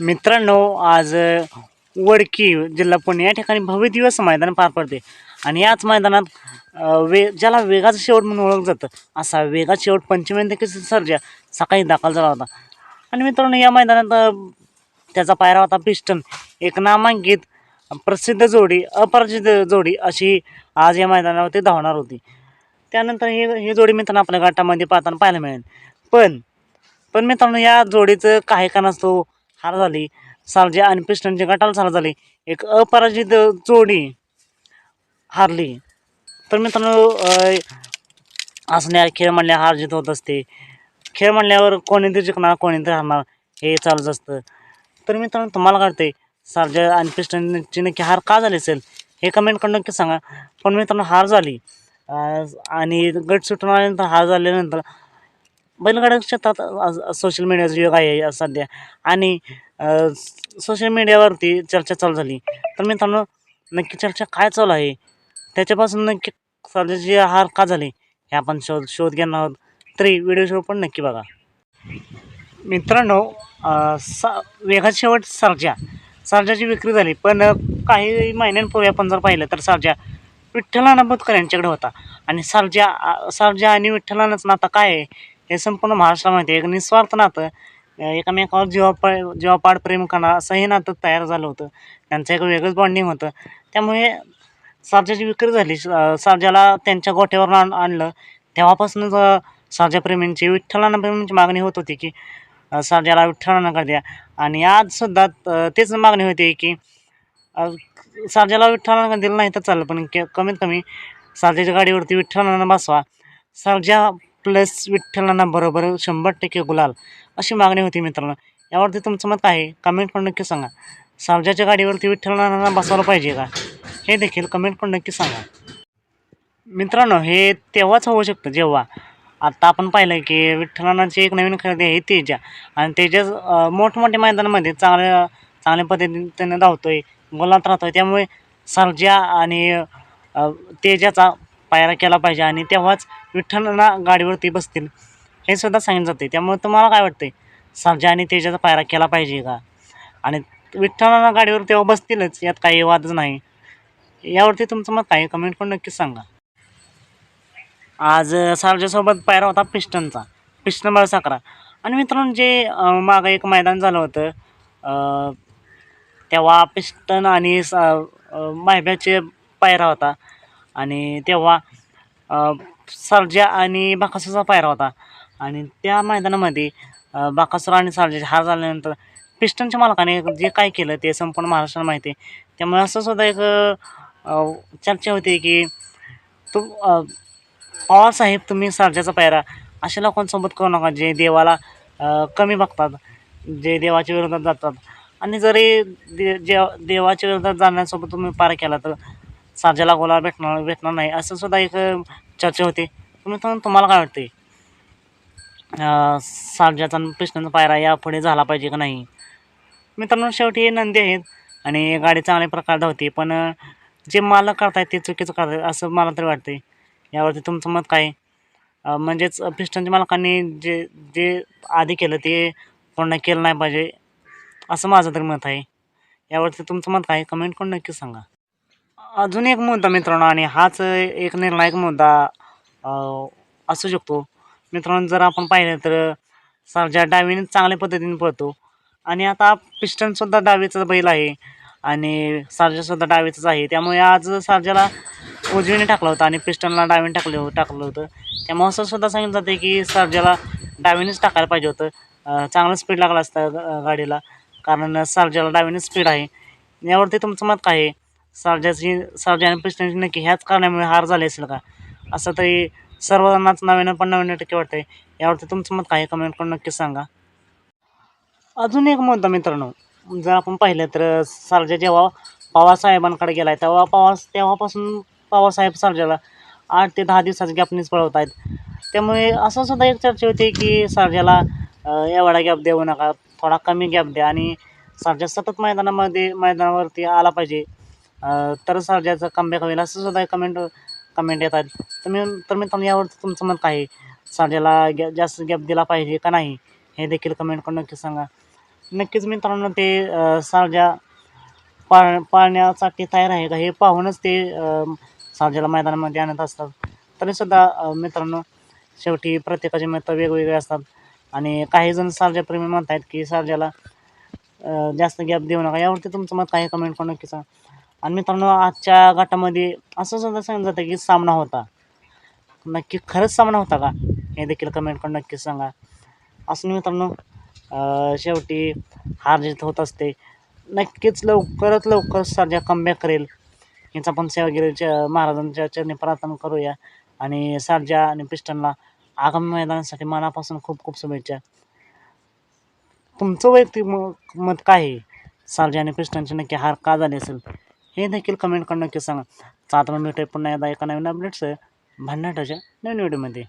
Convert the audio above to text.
मित्रांनो आज वडकी जिल्हा पुणे या ठिकाणी भव्य दिवस मैदान पार पडते आणि याच मैदानात वे ज्याला वेगाचं शेवट म्हणून ओळखलं जातं असा वेगाचा शेवट पंचमी देखील सर्जा सकाळी दाखल झाला होता. आणि मित्रांनो या मैदानात त्याचा पायरा होता पिस्टन. एक नामांकित प्रसिद्ध जोडी अपराजित जोडी अशी आज या मैदानावरती धावणार होती. त्यानंतर हे ही जोडी मित्रांनो आपल्या गटामध्ये पाहताना पाहायला मिळेल. पण पण मित्रांनो या जोडीचं काही कारणास्तव हार झाली सालजे आणि पिस्टनची गटाला सार झाली. एक अपराजित जोडी हारली. तर मित्रांनो असणे खेळ म्हणल्या हार जीत होत असते. खेळ म्हणल्यावर कोणी तरी जिंकणार कोणी तरी हारणार हे चालूच असतं. तर मित्रांनो तुम्हाला कळते वाटते सालजे आणि पिस्टनची नक्की हार का झाली असेल? हे कमेंट करून नक्की सांगा. पण मित्रांनो हार झाली. आणि गट सुटून आल्यानंतर हार झाल्यानंतर बैलगाड्या क्षेत्रात सोशल मीडियाचा युग आहे सध्या. आणि सोशल मीडियावरती चर्चा चालू झाली. तर मित्रांनो नक्की चर्चा काय चालू आहे? त्याच्यापासून नक्की सध्याची हार का झाली? हे आपण शोध शोध घेणार आहोत. तरी व्हिडिओ शो पण नक्की बघा. मित्रांनो सा वेगात शेवट सर्जा. सर्जाची विक्री झाली पण काही महिन्यांपूर्वी आपण जर पाहिलं तर सर्जा विठ्ठलाना बुतकर यांच्याकडे होता. आणि सर्जा अं, आणि विठ्ठलानाच नाता काय आहे? हे संपूर्ण महाराष्ट्राला माहिती एक निस्वार्थ नातं. एकामेकावर जीवापा जीवापाड प्रेम करणार असं हे नातं तयार झालं होतं. त्यांचं एक वेगळंच बॉन्डिंग होतं. त्यामुळे सारजाची विक्री झाली. सारजाला त्यांच्या गोठ्यावर आण आणलं. तेव्हापासूनच सारजाप्रेमींची विठ्ठलानाप्रेमींची विठ्ठलाना प्रेमींची मागणी होत होती की सारजाला विठ्ठलाना कर द्या. आणि आजसुद्धा तेच मागणी होती की सारजाला सर्जाला विठ्ठलाना दिलं नाही तर चाललं. पण के- कमीत कमी सारजेच्या गाडीवरती विठ्ठलाना बसवा. सारजा प्लस विठ्ठलांना बरोबर शंभर टक्के गुलाल अशी मागणी होती मित्रांनो. यावरती तुमचं मत काय आहे कमेंट करून नक्की सांगा. सावजाच्या गाडीवरती विठ्ठलांना बसवलं पाहिजे का? हे देखील कमेंट करून नक्की सांगा. मित्रांनो हे तेव्हाच होऊ शकतं जेव्हा. आत्ता आपण पाहिलं की विठ्ठलानाची एक नवीन खरेदी आहे तेजा. आणि तेजा मोठमोठ्या मैदानामध्ये चांगल्या चांगल्या पद्धतीने धावतोय गोलात राहतोय. त्यामुळे सर्जा आणि तेजाचा पायरा केला पाहिजे आणि तेव्हाच विठ्ठलांना गाडीवरती बसतील. हे सुद्धा सांगितलं जाते त्यामुळे तुम्हाला काय वाटतंय? सर्जा आणि तेजाचा पायरा केला पाहिजे का? आणि विठ्ठलांना गाडीवर तेव्हा बसतीलच यात काही वादच नाही. यावरती तुमचं मत काय? कमेंट करून नक्कीच सांगा. आज सारजासोबत पायरा होता पिस्टनचा पिस्टन बळ साखरा आणि मित्रांनो जे मागं एक मैदान झालं होतं तेव्हा पिस्टन आणि स- मायब्याचे पायरा होता. आणि तेव्हा सरजा आणि बाकासूरचा पायरा होता. आणि त्या मैदानामध्ये बाकासूर आणि सरजाची हार झाल्यानंतर पिस्टनच्या मालकाने जे काय केलं ते संपूर्ण महाराष्ट्राला माहिती आहे. त्यामुळे असं सुद्धा एक चर्चा होती की तो पवारसाहेब तुम्ही सरजाचा पायरा अशा लोकांसोबत करू नका जे देवाला कमी बघतात जे देवाच्या विरोधात जातात. आणि जरी दे देवाच्या विरोधात जाण्यासोबत तुम्ही पार केला तर साजेला गोला भेटणार भेटणार नाही. असं सुद्धा एक चर्चा होती. तुम्ही तुम्हाला काय वाटते सर्जाचा कृष्णाचा पायरा यापुढे झाला पाहिजे का नाही? मित्रांनो शेवटी नंदी आहेत आणि गाडी चांगल्या प्रकारे धावते पण जे मालक करतायत ते चुकीचं करतात असं मला तरी वाटते यावरती तुमचं मत काय? म्हणजेच पिस्टनच्या मालकांनी जे जे आधी केलं ते पूर्ण केलं नाही पाहिजे असं माझं तरी मत आहे. यावरती तुमचं मत काय? कमेंट करून नक्की सांगा. अजून एक मुद्दा मित्रांनो आणि हाच एक निर्णायक मुद्दा असू शकतो. मित्रांनो जर आपण पाहिलं तर सरजा डावीने चांगल्या पद्धतीने पळतो. आणि आता पिस्टनसुद्धा डावीचा बैल आहे. आणि सारजासुद्धा डावीचाच आहे. त्यामुळे आज सर्जाला उजवीने टाकलं होतं आणि पिस्टनला डावीने टाकलं हो टाकलं होतं. त्यामुळे असं सुद्धा सांगितलं जाते की सर्जाला डावीनेच टाकायला पाहिजे होतं. चांगलं स्पीड लागलं असतं गाडीला. कारण सर्जाला डावीने स्पीड आहे. यावरती तुमचं मत काय आहे? सर्जाची सर्जा आणि पिस्टनची नक्की ह्याच कारणामुळे हार झाली असेल का? असं तरी सर्वांनाच नव्याण्णव पण नव्याण्णव टक्के आहे यावरती तुमचं मत काय? कमेंट करून नक्की सांगा. अजून एक मुद्दा मित्रांनो. जर आपण पाहिलं तर सर्जा जेव्हा पवारसाहेबांकडे गेला आहे तेव्हा पवार तेव्हापासून पवारसाहेब सर्जाला आठ ते दहा दिवसाच्या गॅपनीच पळवत आहेत त्यामुळे असं सुद्धा एक चर्चा होती की सर्जाला एवढा गॅप देऊ नका थोडा कमी गॅप द्या आणि सर्जा सतत मैदानामध्ये मैदानावरती आला पाहिजे. तर सर्जाचं कमबॅक होईल असं सुद्धा कमेंट कमेंट येतात. तर मी तर मित्रांनो यावरती तुमचं मत काय? आहे सर्जाला गॅ जास्त गॅप दिला पाहिजे का नाही? हे देखील कमेंट करून नक्की सांगा. नक्कीच मित्रांनो ते अं, पाळ पाळण्यासाठी तयार आहे का हे पाहूनच ते अं, मैदानामध्ये आणत असतात. तरीसुद्धा मित्रांनो शेवटी प्रत्येकाचे मतं वेगवेगळे असतात. आणि काही जण सारजाप्रेमी म्हणत आहेत की सारजाला जास्त गॅप देऊ नका. यावरती तुमचं मत काय? कमेंट करून नक्की सांगा. आणि मित्रांनो आजच्या गटामध्ये असं सुद्धा सांगितलं जातं की सामना होता. नक्की खरंच सामना होता का? हे देखील कमेंट करून नक्की सांगा. असं मित्रांनो शेवटी हार जीत होत असते. नक्कीच लवकरात लवकर सर्जा कमबॅक करेल. याचा पण सेवागिरीच्या महाराजांच्या चरणी प्रार्थना करूया. आणि सारजा आणि पिस्टनला आगामी मैदानासाठी मनापासून खूप खूप शुभेच्छा. तुमचं वैयक्तिक मत काय आहे? सारजा आणि पिस्टनची नक्की हार का झाली असेल? हे देखील कमेंट करून नक्की सांगा. तर आता मग भेटूया पुन्हा एकदा एका नवीन अपडेट्स भन्नाटाच्या नवीन व्हिडिओमध्ये